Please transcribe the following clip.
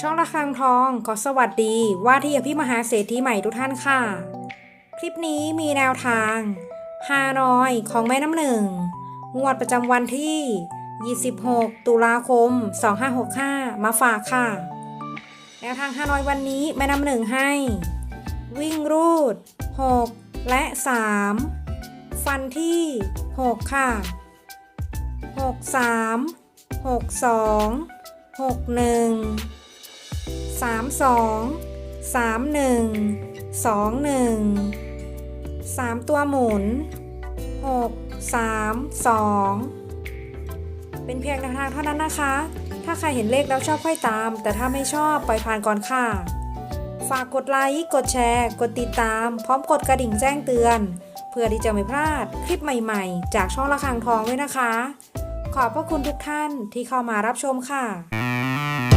ช่องระฆังทองขอสวัสดีว่าที่อภิมหาเศรษฐีใหม่ทุกท่านค่ะ คลิปนี้มีแนวทางฮานอยของแม่น้ำหนึ่ง งวดประจำวันที่ 26 ตุลาคม 2565 มาฝากค่ะ แนวทางฮานอยวันนี้แม่น้ำหนึ่งให้ วิ่งรูด 6 และ 3 ฟันที่ 6 ค่ะ 6 3 6 2 6 1 3 2 3 1 2 1 3 ตัวหมุน 6 3 2 เป็นเพียงแนวทางเท่านั้นนะคะ ถ้าใครเห็นเลขแล้วชอบค่อยตาม แต่ถ้าไม่ชอบปล่อยผ่านก่อนค่ะ ฝากกดไลค์ กดแชร์ กดติดตาม พร้อมกดกระดิ่งแจ้งเตือน เพื่อที่จะไม่พลาดคลิปใหม่ๆ จากช่องระฆังทองด้วยนะคะ ขอบพระคุณทุกท่านที่เข้ามารับชมค่ะ